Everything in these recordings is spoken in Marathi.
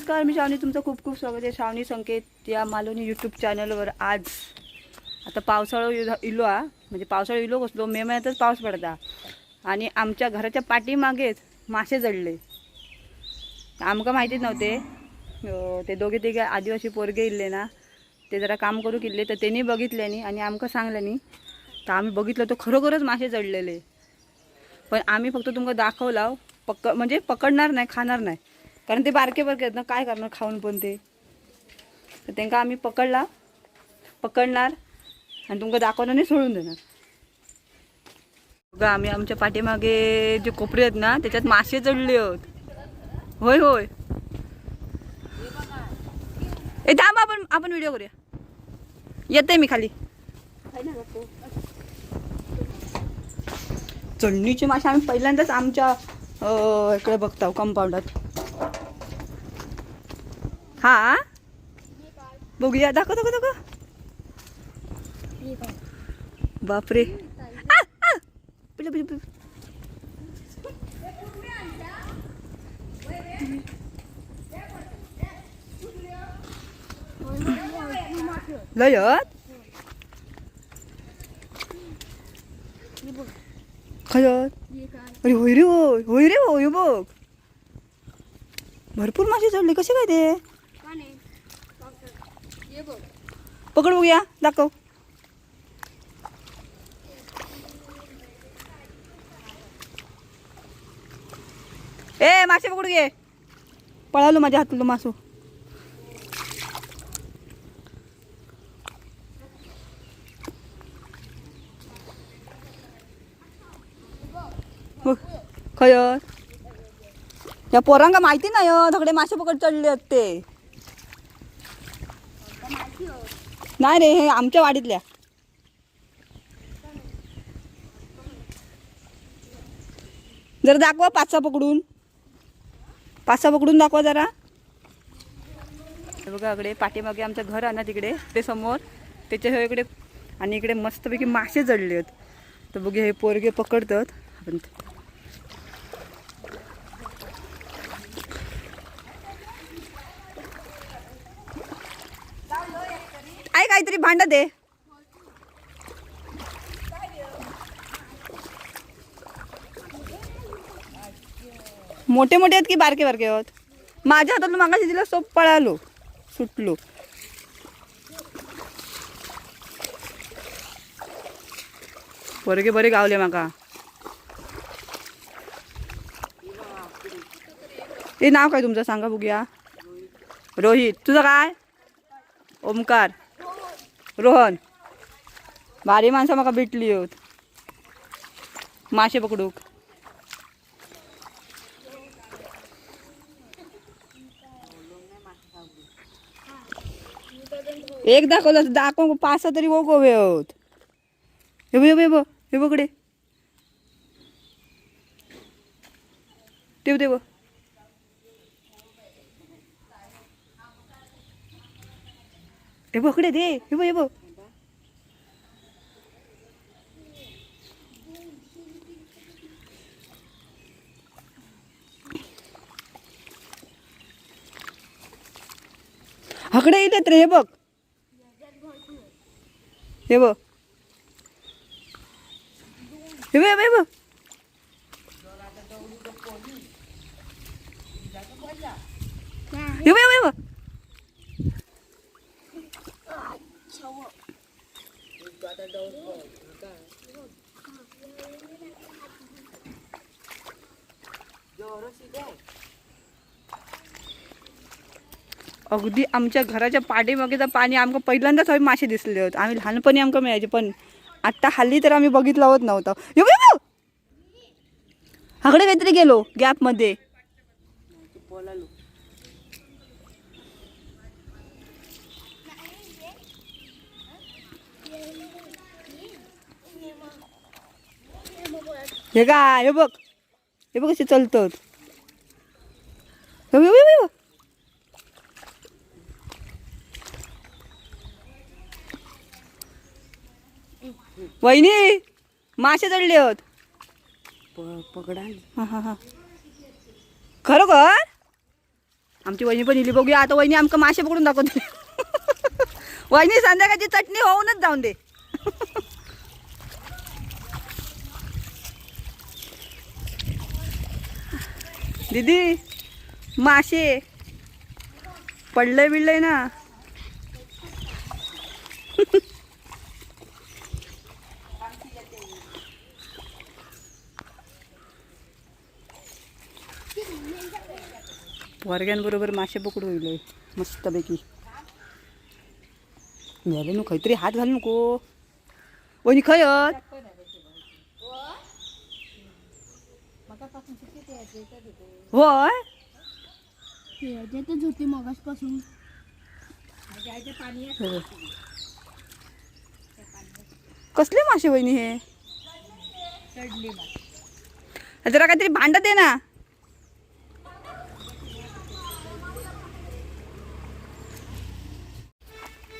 नमस्कार मी श्रावणी तुमचं खूप खूप स्वागत आहे. श्रावणी संकेत या मालोनी यूट्यूब चॅनलवर आज. आता पावसाळा इलो इलो हा म्हणजे पावसाळा इलो बसलो मे महिन्यातच पाऊस पडता. आणि आमच्या घराच्या पाठीमागेच मासे जडले. आमका माहितीच नव्हते. ते दोघे तिघे आदिवासी पोरगे इल्ले ना. ते जरा काम करू किल्ले तर त्यांनी बघितल्यानी आणि आमका सांगल्यानी तर आम्ही बघितलं तर खरोखरच मासे जडलेले. पण आम्ही फक्त तुमका दाखवला पक म्हणजे पकडणार नाही खाणार नाही. कारण ते बारके बारके आहेत ना काय करणार खाऊन पण ते. तर त्यांना आम्ही पकडला. पकडणार आणि तुमका दाखवणार नाही सोडून देणार. बघा आम्ही आमच्या पाठीमागे जे कोपरे आहेत ना त्याच्यात मासे चढले आहोत. होय होय. ए थांब आपण आपण व्हिडिओ करूया. येते मी खाली. चढणीचे मासे आम्ही पहिल्यांदाच आमच्या इकडे बघतो कंपाऊंडात हा? बघूया. दाखव दाखव दाखव. बापरे. लयत खयत अरे होय रे होय. होय रे होय बघ. भरपूर मासे चढले. कसे काय ते? पकड बघूया दाखव. ए मासे पकडू घे. पळालो माझ्या हातून मासू. खय या पोरांका माहिती नाही हो, मासे पकड चढले आहेत ते. नाही रे हे आमच्या वाडीतल्या. जरा दाखवा पाचसा पकडून. पाचसा पकडून दाखवा जरा. हे बघा इकडे पाठीमागे आमचं घर आहे ना तिकडे ते समोर त्याच्या हे इकडे आणि इकडे मस्तपैकी मासे जडले आहेत तर बघे हे पोरगे पकडतात. आपण आहे काहीतरी भांड दे. मोठे मोठे आहेत की बारके बारके आहोत? माझ्या हातातून मागाशी तिला सोप पळालो सुटलो. पोरगे बरे गावले माका. ते नाव काय तुमचं? सांगा बघूया. रोहित. तुझं काय? ओमकार. रोहन भारी माणसं म्हाका भेटली होत. मासे पकडूक. एक दाखवलं दाखव पाच सहा तरी ओगोवे होत. हे बघ हे बघ, हे बघडे तेव तेव हे बोकडे दे. हे बघ हे बघ हकडे येतात रे हे बघ. हे बघ हे बघ हे बघ, हे बघ हे बघ हे बघ अगदी आमच्या घराच्या पाठीमागेचं पाणी आमका पहिल्यांदाच हवे मासे दिसले होते. आम्ही लहानपणी आमका मिळायचे पण आत्ता हल्ली तर आम्ही बघितलं होत नव्हतं. यो, हाकडे काहीतरी गेलो गॅपमध्ये. हे काय हे बघ. हे बघ कसे चालतात. वहिनी मासे चढले होत. पकडा हा हा हा. खरोखर? आमची वहिनी पण इली बघूया. आता वहिनी आमका मासे पकडून दाखवते वहिनी संध्याकाळची चटणी होऊनच जाऊन दे. दीदी मासे पडलंय बिडलंय ना. वर्ग्यांबरोबर मासे पकडू होईल मस्तपैकी. मिळाले नु खरी हात घालू नको. वहिनी खयत होय? होती मगासपासून. कसले मासे वहिनी हे? जरा काहीतरी भांडत आहे ना.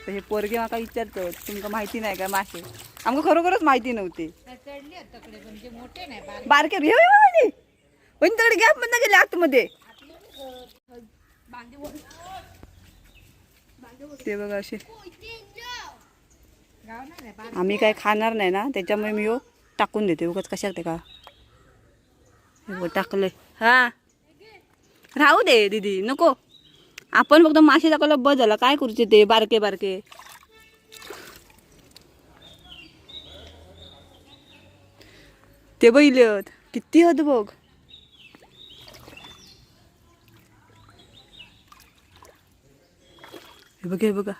तर हे पोरगे म्हाका विचारतात तुमका माहिती नाही का मासे आमका खरोखरच माहिती नव्हते. बारके. पण तिकडे गॅप बंद गेले आतमध्ये. ते बघा असे. आम्ही काय खाणार नाही ना त्याच्यामुळे मी हो टाकून देते. उगाच कशात ते का? हे टाकलंय. हा. राहू दे दीदी नको. आपण फक्त मासे टाकायला बस झाला. काय करूचे ते बारके बारके. ते बैल किती हद बघ. हे बघा हे बघा.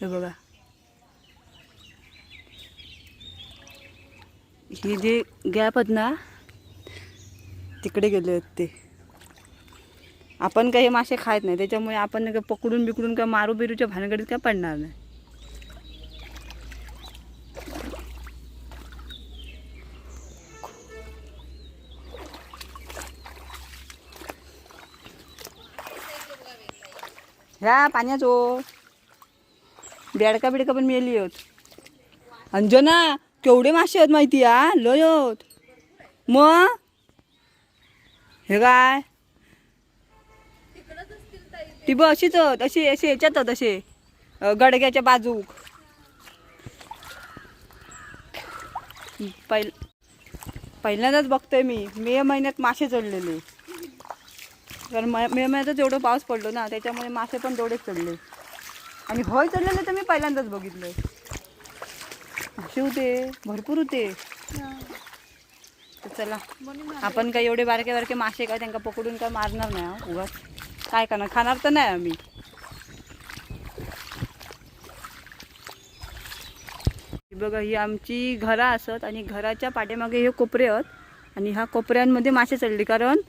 हे बघा. हे जे गॅप आहेत ना तिकडे गेले आहेत ते. आपण काही मासे खात नाही त्याच्यामुळे आपण पकडून बिकडून काय मारू बिरूच्या भानगडीत काय पडणार नाही. ह्या पाण्याचो. बेडका बिडका पण मेली होत. अंजना केवढे मासे आहेत माहिती हा? लय होत मग? हे काय? ती बघ अशीच होत अशी अशी ह्याच्यात होत असे गडग्याच्या बाजूक पहिल पहिल्यांदाच बघतोय मी. मे महिन्यात मासे चढलेले. कारण मे मे महिन्यातच एवढं पाऊस पडलो ना त्याच्यामुळे मासे पण तेवढेच चढले. आणि होय चढलेले तर मी पहिल्यांदाच बघितलं. शिवते होते भरपूर होते. तर चला आपण काय एवढे बारके बारके मासे काय त्यांना पकडून काय मारणार नाही उगाच. काय करणार? खाणार तर नाही आम्ही. बघा ही आमची घरा असत आणि घराच्या पाठीमागे हे कोपरे आहेत. आणि ह्या कोपऱ्यांमध्ये मासे चढले कारण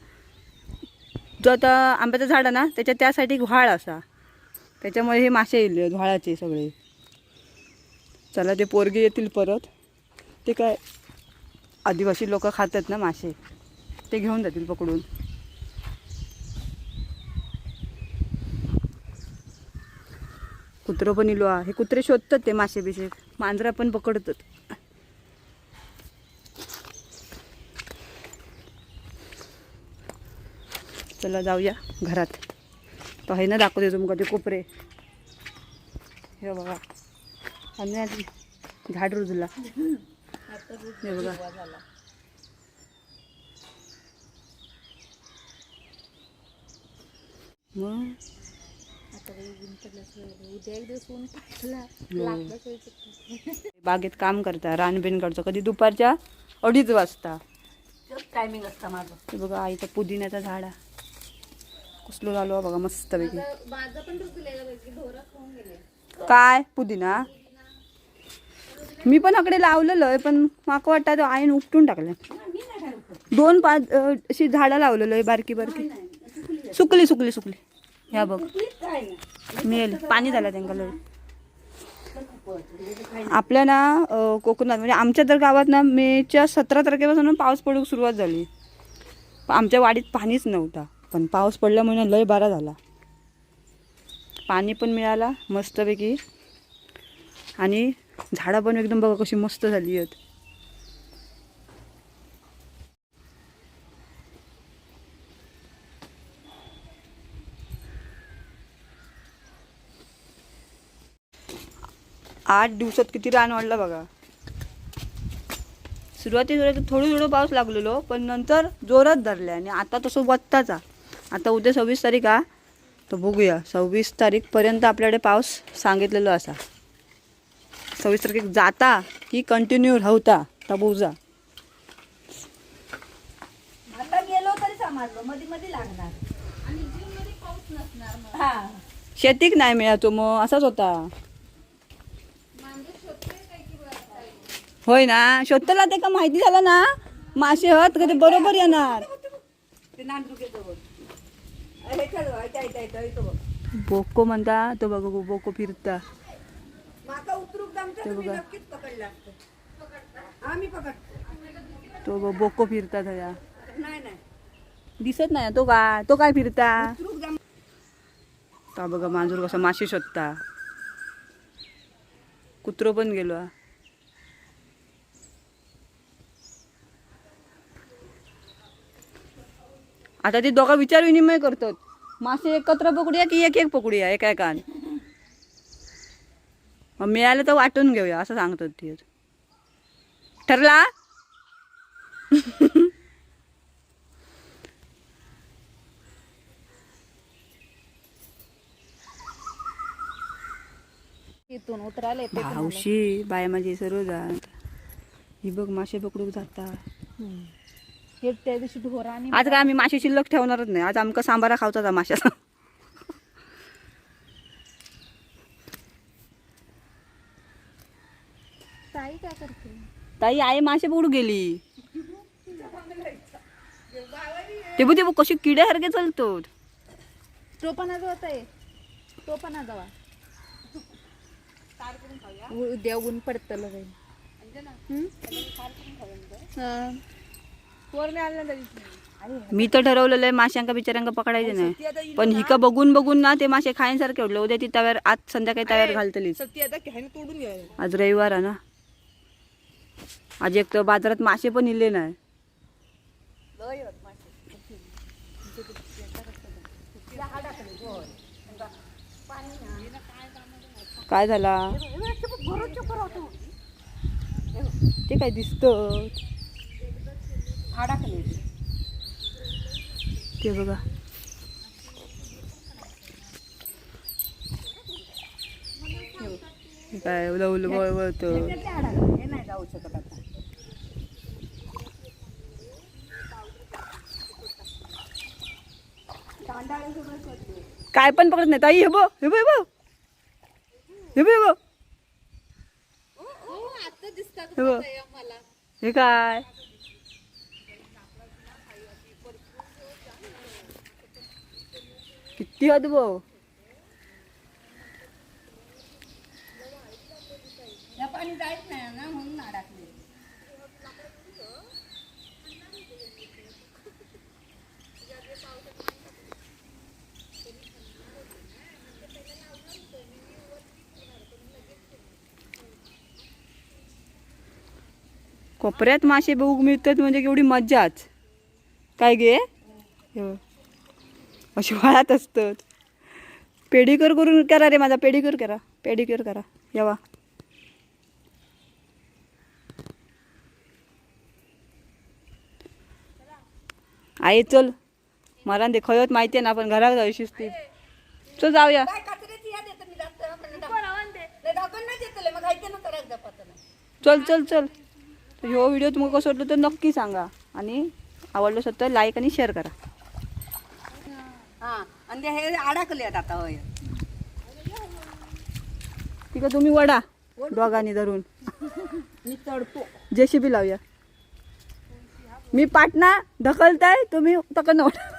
जो आता आंब्याचं झाड आहे ना त्याच्या त्यासाठी एक व्हाळ असा. त्याच्यामुळे हे मासे येईल व्हाळाचे सगळे. चला ते पोरगे येतील परत. ते काय आदिवासी लोक खातात ना मासे. ते घेऊन जातील पकडून. कुत्रं पण इलो हे कुत्रे शोधतात ते मासे बिसे मांजरा पण पकडतात. चला जाऊया घरात. तर आहे ना दाखवते तुमका ते कोपरे. हे बघा. आणि आधी झाड रुजला. हे बघा. मग? बागेत काम करता रानबीन करतो कधी दुपारच्या अडीच वाजता. टायमिंग असतं माझं. हे बघा आईचा पुदिन्याचा झाड आहे. कसलो झालो बघा रुजलेलं पैकी काय? पुदिना? मी पण अकडे लावलेलं पण माका वाटतं तो आईन उपटून टाकलं. दोन पाच अशी झाडं लावलेलं आहे बारकी बारकी. सुकली सुकली सुकली. ह्या बघ. मिळेल. पाणी झालं त्यांना लय. आपल्या ना कोकणात म्हणजे आमच्या तर गावात ना मेच्या सतरा तारखेपासून पाऊस पडूक सुरुवात झाली. आमच्या वाडीत पाणीच नव्हता. पण पाऊस पडल्यामुळे लय बारा झाला. पाणी पण मिळाला मस्तपैकी. आणि झाडं पण एकदम बघा कशी मस्त झाली आहेत. आठ दिवसात किती रान वाढलं बघा. सुरुवाती थोडं थोडं पाऊस लागलेलो पण नंतर जोरात धरले आणि आता तसं वत्ताचा. आता उद्या सव्वीस तारीख हा? तर बघूया. सव्वीस तारीखपर्यंत आपल्याकडे पाऊस सांगितलेलो असा. सव्वीस तारखेक जाता की कंटिन्यू राहता? तर बुजा. आता गेलो तरी समजलं मध्ये मध्ये लागणार हा. शेतीक नाही मिळतो मग असाच होता. होय ना? शोधताला ते का माहिती झालं ना? मासे हत का ते बरोबर येणार? बोको म्हणता तो बघ बोको फिरता. ते बघा. तो बोको फिरता नाही दिसत नाही तो काय तो काय फिरता? तो बघा मांजूर कसा माशी शोधता. कुत्रो पण गेलो. आता ते दोघा विचार विनिमय करतात मासे एकत्र पकडूया की एक एक पकडूया एका एकान मग मिळालं तर वाटून घेऊया असं सांगतात ते. ठरला? इथून उतरायला येते भावशी बाया माझी सर्व जात ही बघ मासे पकडूक जाता. त्या दिवशी ढोरा आणि आज काय आम्ही मासे शिल्लक ठेवणारच नाही. आज आमका सांबारा खावचा माशाचा ताई काय करते? ताई आई मासे पकडू गेली. ते बघ ते बघ कशी किड्यासारखे चालतो. तो पण आज आहे तो पण आज जावा उद्या ऊन पडतलं बाई मी तर ठरवलेलं आहे माशांका बिचाऱ्यांका पकडायचे नाही. पण हिका बघून बघून ना ते मासे खायसारखे उठले उद्या ती तव्यावर आज संध्याकाळी तव्यावर घालतलीच. आज रविवार आहे ना. आज एक तर बाजारात मासे पण इले नाही. काय झाला? ते काय दिसत? ते बघा. हे काय लवल वळवळत? हे नाही जाऊ शकत आता. काय पण पकडत नाही. ताई हे बघ हे बघ हे बघ. हे बघ हे बघ. हे बघ. हे काय? किती या पाणी जायच नाही ना म्हणून अडकले कोपऱ्यात मासे बघू मिळतात म्हणजे केवढी मज्जाच. काय गे? हे. अशी वाळात असतात पेडिक्युअर करून करा रे माझा पेडिक्युअर करा पेडिक्युअर करा. यावा आई चल. मला दे खयत माहिती आहे ना आपण घरात जाऊ शिस्ती. चल जाऊया. चल चल चल. ह्यो व्हिडिओ तुम्हाला कसं वाटलं तर नक्की सांगा. आणि आवडलं असेल तर लाईक आणि शेअर करा. हा आणि ते हे अडकले आता होय. आहे तुम्ही वडा दोघांनी धरून. मी चढतो जेसीबी लावूया. मी पाटणा ढकलताय तुम्ही तकडनं वडा.